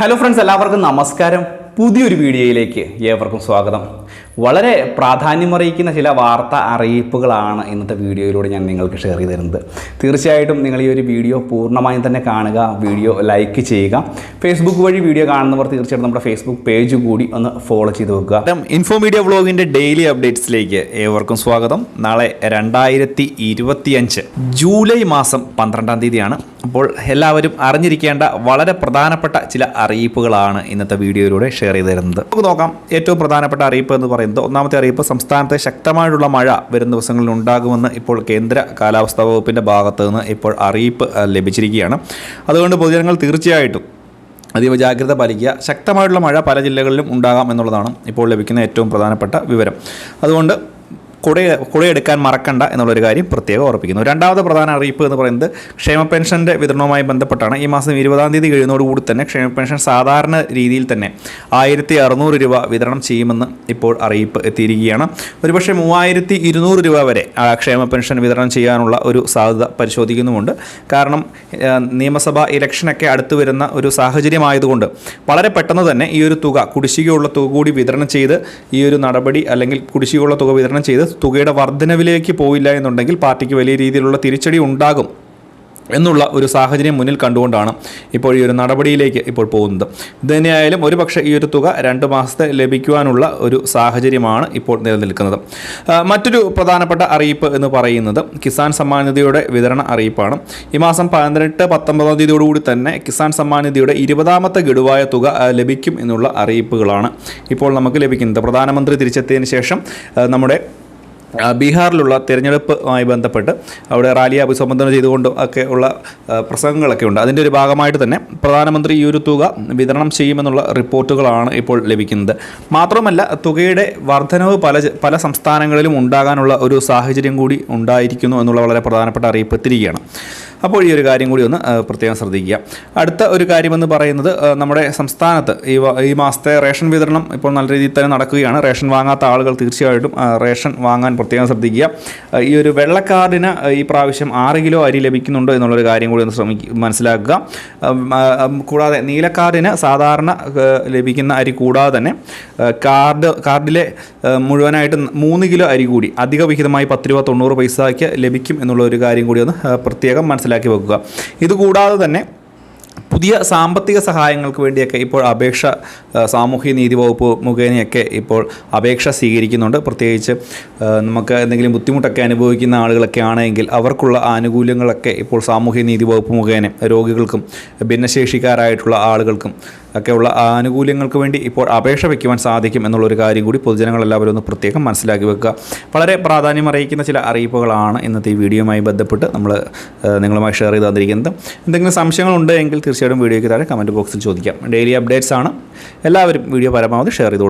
Hello friends എല്ലാവർക്കും നമസ്കാരം. പുതിയൊരു വീഡിയോയിലേക്ക് ഏവർക്കും സ്വാഗതം. വളരെ പ്രാധാന്യമറിയിക്കുന്ന ചില വാർത്ത അറിയിപ്പുകളാണ് ഇന്നത്തെ വീഡിയോയിലൂടെ ഞാൻ നിങ്ങൾക്ക് ഷെയർ ചെയ്ത് തരുന്നത്. തീർച്ചയായിട്ടും നിങ്ങൾ ഈ ഒരു വീഡിയോ പൂർണമായും തന്നെ കാണുക വീഡിയോ ലൈക്ക് ചെയ്യുക. ഫേസ്ബുക്ക് വഴി വീഡിയോ കാണുന്നവർ തീർച്ചയായിട്ടും നമ്മുടെ ഫേസ്ബുക്ക് പേജ് കൂടി ഒന്ന് ഫോളോ ചെയ്ത് വെക്കുക. ഇൻഫോ മീഡിയ വ്ളോഗിന്റെ ഡെയിലി അപ്ഡേറ്റ്സിലേക്ക് ഏവർക്കും സ്വാഗതം. നാളെ രണ്ടായിരത്തി ഇരുപത്തിയഞ്ച് ജൂലൈ മാസം പന്ത്രണ്ടാം തീയതിയാണ്. അപ്പോൾ എല്ലാവരും അറിഞ്ഞിരിക്കേണ്ട വളരെ പ്രധാനപ്പെട്ട ചില അറിയിപ്പുകളാണ് ഇന്നത്തെ വീഡിയോയിലൂടെ ഷെയർ ചെയ്ത് തരുന്നത്. നമുക്ക് നോക്കാം. ഏറ്റവും പ്രധാനപ്പെട്ട അറിയിപ്പ് എന്ന് പറയുന്നത് ഒന്നാമത്തെ അറിയിപ്പ്? സംസ്ഥാനത്തെ ശക്തമായിട്ടുള്ള മഴ വരും ദിവസങ്ങളിൽ ഉണ്ടാകുമെന്ന് ഇപ്പോൾ കേന്ദ്ര കാലാവസ്ഥാ വകുപ്പിന്റെ ഭാഗത്തു നിന്ന് ഇപ്പോൾ അറിയിപ്പ് ലഭിച്ചിരിക്കുകയാണ്. അതുകൊണ്ട് പൊതുജനങ്ങൾ തീർച്ചയായിട്ടും അതീവ ജാഗ്രത പാലിക്കുക. ശക്തമായിട്ടുള്ള മഴ പല ജില്ലകളിലും ഉണ്ടാകാം എന്നുള്ളതാണ് ഇപ്പോൾ ലഭിക്കുന്ന ഏറ്റവും പ്രധാനപ്പെട്ട വിവരം. അതുകൊണ്ട് കുട കുടയെടുക്കാൻ മറക്കണ്ട എന്നുള്ളൊരു കാര്യം പ്രത്യേകം ഓർപ്പിക്കുന്നു. രണ്ടാമത്തെ പ്രധാന അറിയിപ്പ് എന്ന് പറയുന്നത് ക്ഷേമ പെൻഷന്റെ വിതരണവുമായി ബന്ധപ്പെട്ടാണ്. ഈ മാസം ഇരുപതാം തീയതി കഴിയുന്നതോടുകൂടി തന്നെ ക്ഷേമ പെൻഷൻ സാധാരണ രീതിയിൽ തന്നെ ആയിരത്തി അറുന്നൂറ് രൂപ വിതരണം ചെയ്യുമെന്ന് ഇപ്പോൾ അറിയിപ്പ് എത്തിയിരിക്കുകയാണ്. ഒരുപക്ഷെ മൂവായിരത്തി ഇരുന്നൂറ് രൂപ വരെ ക്ഷേമ പെൻഷൻ വിതരണം ചെയ്യാനുള്ള ഒരു സാധ്യത പരിശോധിക്കുന്നുമുണ്ട്. കാരണം നിയമസഭാ ഇലക്ഷനൊക്കെ അടുത്തു വരുന്ന ഒരു സാഹചര്യമായതുകൊണ്ട് വളരെ പെട്ടെന്ന് തന്നെ ഈ ഒരു തുക കുടിശ്ശികയുള്ള തുക കൂടി വിതരണം ചെയ്ത് ഈ ഒരു നടപടി അല്ലെങ്കിൽ കുടിശ്ശികയുള്ള തുക വിതരണം ചെയ്ത് തുകയുടെ വർധനവിലേക്ക് പോയില്ല എന്നുണ്ടെങ്കിൽ പാർട്ടിക്ക് വലിയ രീതിയിലുള്ള തിരിച്ചടി ഉണ്ടാകും എന്നുള്ള ഒരു സാഹചര്യം മുന്നിൽ കണ്ടുകൊണ്ടാണ് ഇപ്പോൾ ഈ ഒരു നടപടിയിലേക്ക് ഇപ്പോൾ പോകുന്നത്. ഇതുതന്നെയായാലും ഒരുപക്ഷെ ഒരു പക്ഷേ ഈ ഒരു തുക രണ്ട് മാസത്തെ ലഭിക്കുവാനുള്ള ഒരു സാഹചര്യമാണ് ഇപ്പോൾ നിലനിൽക്കുന്നത്. മറ്റൊരു പ്രധാനപ്പെട്ട അറിയിപ്പ് എന്ന് പറയുന്നത് കിസാൻ സമ്മാൻ നിധിയുടെ വിതരണ അറിയിപ്പാണ്. ഈ മാസം പതിനെട്ട് പത്തൊമ്പതാം തീയതിയോടുകൂടി തന്നെ കിസാൻ സമ്മാൻ നിധിയുടെ ഇരുപതാമത്തെ ഗഡുവായ തുക ലഭിക്കും എന്നുള്ള അറിയിപ്പുകളാണ് ഇപ്പോൾ നമുക്ക് ലഭിക്കുന്നത്. പ്രധാനമന്ത്രി തിരിച്ചെത്തിയതിന് ശേഷം നമ്മുടെ ബീഹാറിലുള്ള തിരഞ്ഞെടുപ്പുമായി ബന്ധപ്പെട്ട് അവിടെ റാലി അഭിസംബോധന ചെയ്തുകൊണ്ടും ഒക്കെ ഉള്ള പ്രസംഗങ്ങളൊക്കെ ഉണ്ട്. അതിന്റെ ഒരു ഭാഗമായിട്ട് തന്നെ പ്രധാനമന്ത്രി ഈ ഒരു തുക വിതരണം ചെയ്യുമെന്നുള്ള റിപ്പോർട്ടുകളാണ് ഇപ്പോൾ ലഭിക്കുന്നത്. മാത്രമല്ല തുകയുടെ വർധനവ് പല പല സംസ്ഥാനങ്ങളിലും ഉണ്ടാകാനുള്ള ഒരു സാഹചര്യം കൂടി ഉണ്ടായിരിക്കുന്നു എന്നുള്ള വളരെ പ്രധാനപ്പെട്ട അറിയിപ്പ് എത്തിയിരിക്കുകയാണ്. അപ്പോൾ ഈ ഒരു കാര്യം കൂടി ഒന്ന് പ്രത്യേകം ശ്രദ്ധിക്കുക. അടുത്ത ഒരു കാര്യമെന്ന് പറയുന്നത് നമ്മുടെ സംസ്ഥാനത്ത് ഈ ഈ മാസത്തെ റേഷൻ വിതരണം ഇപ്പോൾ നല്ല രീതിയിൽ തന്നെ നടക്കുകയാണ്. റേഷൻ വാങ്ങാത്ത ആളുകൾ തീർച്ചയായിട്ടും റേഷൻ വാങ്ങാൻ പ്രത്യേകം ശ്രദ്ധിക്കുക. ഈ ഒരു വെള്ളക്കാർഡിന് ഈ പ്രാവശ്യം ആറ് കിലോ അരി ലഭിക്കുന്നുണ്ടോ എന്നുള്ളൊരു കാര്യം കൂടി ഒന്ന് ശ്രമിക്കുക മനസ്സിലാക്കുക. കൂടാതെ നീലക്കാർഡിന് സാധാരണ ലഭിക്കുന്ന അരി കൂടാതെ തന്നെ കാർഡ് കാർഡിലെ മുഴുവനായിട്ട് മൂന്ന് കിലോ അരി കൂടി അധിക വിഹിതമായി പത്ത് രൂപ തൊണ്ണൂറ് പൈസയ്ക്ക് ലഭിക്കും എന്നുള്ള ഒരു കാര്യം കൂടി ഒന്ന് പ്രത്യേകം പ്രത്യേകം മനസ്സിലാക്കി വെക്കുക. ഇതുകൂടാതെ തന്നെ പുതിയ സാമ്പത്തിക സഹായങ്ങൾക്ക് വേണ്ടിയൊക്കെ ഇപ്പോൾ അപേക്ഷ സാമൂഹ്യ നീതി വകുപ്പ് മുഖേനയൊക്കെ ഇപ്പോൾ അപേക്ഷ സ്വീകരിക്കുന്നുണ്ട്. പ്രത്യേകിച്ച് നമുക്ക് എന്തെങ്കിലും ബുദ്ധിമുട്ടൊക്കെ അനുഭവിക്കുന്ന ആളുകളൊക്കെ ആണെങ്കിൽ അവർക്കുള്ള ആനുകൂല്യങ്ങളൊക്കെ ഇപ്പോൾ സാമൂഹ്യ നീതി വകുപ്പ് മുഖേന രോഗികൾക്കും ഭിന്നശേഷിക്കാരായിട്ടുള്ള ആളുകൾക്കും ഒക്കെയുള്ള ആനുകൂല്യങ്ങൾക്ക് വേണ്ടി ഇപ്പോൾ അപേക്ഷ വയ്ക്കുവാൻ സാധിക്കും എന്നുള്ളൊരു കാര്യം കൂടി പൊതുജനങ്ങളെല്ലാവരും ഒന്ന് പ്രത്യേകം മനസ്സിലാക്കി വെക്കുക. വളരെ പ്രാധാന്യം അറിയിക്കുന്ന ചില അറിയിപ്പുകളാണ് ഇന്നത്തെ ഈ വീഡിയോയുമായി ബന്ധപ്പെട്ട് നമ്മൾ നിങ്ങളുമായി ഷെയർ ചെയ്ത് തന്നിരിക്കുന്നത്. എന്തെങ്കിലും സംശയങ്ങളുണ്ട് എങ്കിൽ തീർച്ചയായിട്ടും വീഡിയോയ്ക്ക് താഴെ കമന്റ് ബോക്സിൽ ചോദിക്കാം. ഡെയിലി അപ്ഡേറ്റ്സ് ആണ്. എല്ലാവരും വീഡിയോ പരമാവധി ഷെയർ ചെയ്ത്